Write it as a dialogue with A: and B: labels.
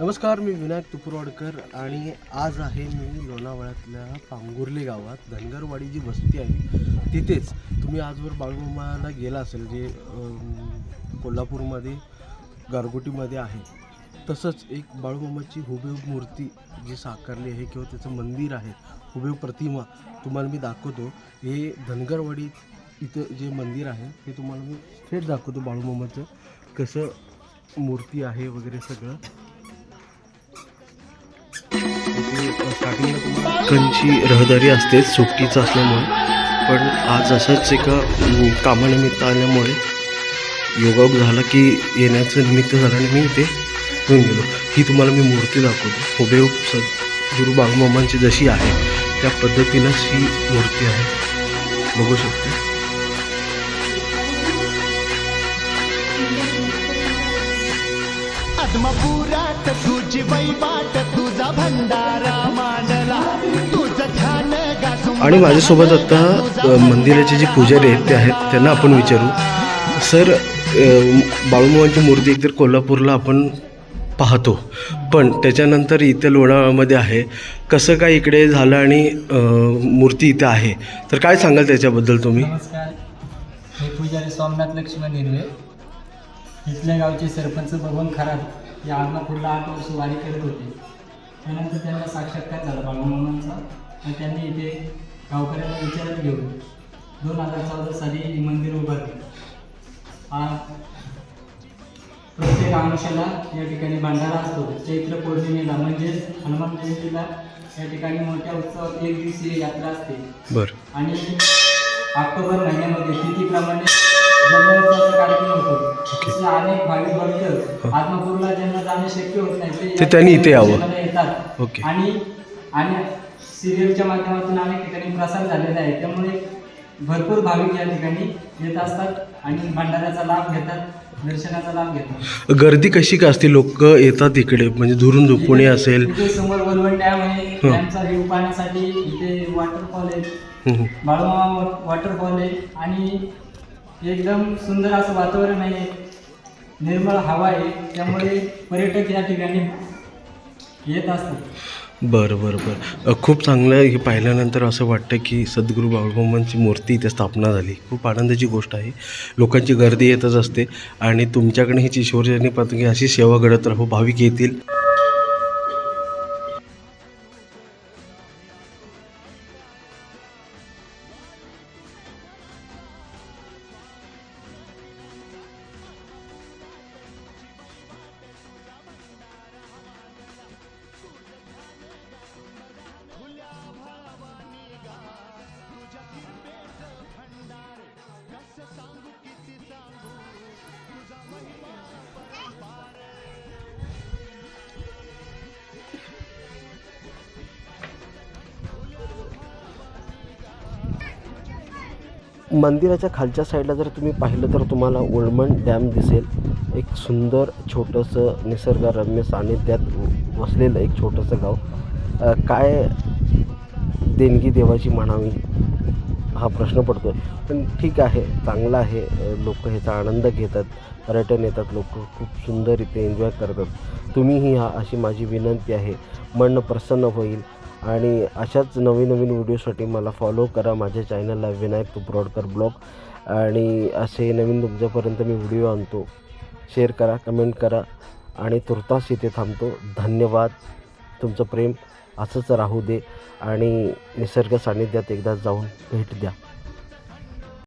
A: नमस्कार मी विनायक तुपुरवाडकर आणि आज आहे मी लोणावळ्यातल्या पांगुर्ली गावात. धनगरवाडी जी वस्ती आहे. तिथेच तुम्ही आजवर बाळूमाला गेला असेल जे कोल्हापूरमध्ये गारगोटीमध्ये आहे. तसंच एक बाळूमामाची हुबेहूब मूर्ती जी साकारली आहे किंवा त्याचं मंदिर आहे हुबेहूब प्रतिमा तुम्हाला मी दाखवतो. हे धनगरवाडी इथं जे मंदिर आहे ते तुम्हाला मी थेट दाखवतो बाळूमामाचं. कसं मूर्ती आहे वगैरे सगळं. कंची रहदारी असते सुट्टीचं असल्यामुळे. पण आज असंच एका कामानिमित्त आल्यामुळे योगायोग झाला की येण्याचं निमित्त झालं आणि मी इथे घेऊन गेलो. ही तुम्हाला मी मूर्ती दाखवतो. हुबेहूब स गुरु बाळूमामांची जशी आहे त्या पद्धतीनंच ही मूर्ती आहे. बघू शकते.
B: आत्मपुरात तुझी वैबाट तुझा भंडारा मांडला तुझं ध्यान गाजून
A: आणि माझ्यासोबत आता मंदिराचे जे पुजारी आहेत ते आहेत त्यांना आपण विचारू. सर अ, बाळूमामांची मूर्ती एकतर कोल्हापूरला आपण पाहतो पण त्याच्यानंतर इथे लोणावळ्यामध्ये आहे. कसं काय इकडे झालं आणि मूर्ती इथे आहे? तर काय सांगाल त्याच्याबद्दल तुम्ही?
C: नमस्कार. मी पूजारी सोमनाथ लक्ष्मण हिरवे. इथल्या गावचे सरपंच बबन खरात या आदमापूरला आठ वर्ष वारी करत होते. त्यानंतर त्यांना साक्षात्कार झाला बाळूमामांचा आणि त्यांनी इथे गावकऱ्यांना विचारत घेऊन दोन हजार चौदा साली हे मंदिर उभारले. हा प्रत्येक आमुषाला या ठिकाणी भंडारा असतो. चैत्र पौर्णिमेला म्हणजेच हनुमान जयंतीला या ठिकाणी मोठ्या उत्सवात एक दिवसीय यात्रा असते.
A: बरं.
C: आणि ऑक्टोबर महिन्यामध्ये तिथीप्रमाणे जन्मोत्सवाचा कार्यक्रम होतो. तसे अनेक भाविक भक्त आत्मपूरला ज्यांना जाणे शक्य होत नाही
A: ते त्यांनी इथे यावं.
C: दर्शनाला येतात.
A: ओके.
C: आणि आणि सिरियलच्या माध्यमातून अनेक ठिकाणी प्रसार झालेला आहे. त्यामुळे भरपूर भाविक या ठिकाणी येत असतात आणि भंडाऱ्याचा लाभ घेतात दर्शनाचा लाभ घेतात.
A: गर्दी कशी का असते? लोक येतात इकडे म्हणजे दुरून दुपुणे असेल?
C: इथे समोर वलवण डॅम आहे
A: हं.
C: डॅमचा व्ह्यू पाहण्यासाठी इथे वॉटरफॉल आहे.
A: हम्म.
C: बाळूमामा वॉटरफॉल आहे. आणि एकदम सुंदर असं वातावरण आहे. निर्मळ हवा आहे. त्यामुळे पर्यटक या ठिकाणी येत असतात.
A: बरं बरं बरं. खूप चांगलं हे पाहिल्यानंतर असं वाटतं की सद्गुरू बाळूमामांची मूर्ती इथे स्थापना झाली. खूप आनंदाची गोष्ट आहे. लोकांची गर्दी येतच असते आणि तुमच्याकडे ही शिवजयंती पतंगी अशी सेवा घडत राहू भाविक येतील. मंदिराच्या खालच्या साईडला जर तुम्ही पाहिलं तर तुम्हाला ओल्डमन डॅम दिसेल. एक सुंदर छोटंसं निसर्गरम्य सानिध्यात वसलेलं एक छोटंसं गाव. काय देणगी देवाची म्हणावी हा प्रश्न पडतो आहे पण ठीक आहे चांगला आहे. लोक ह्याचा आनंद घेतात पर्यटन येतात लोक खूप सुंदर इथे एन्जॉय करतात. तुम्हीही हा अशी माझी विनंती आहे. मन प्रसन्न होईल. आणि अशाच नवीन नवीन व्हिडिओसाठी मला फॉलो करा माझ्या चॅनलला विनायक तुपरोडकर ब्लॉग आणि असे नवीन तुमच्यापर्यंत मी व्हिडिओ आणतो. शेअर करा कमेंट करा. आणि तुर्तास इथे थांबतो. धन्यवाद. तुमचं प्रेम असंच राहू दे. आणि निसर्ग सानिध्यात एकदा जाऊन भेट द्या.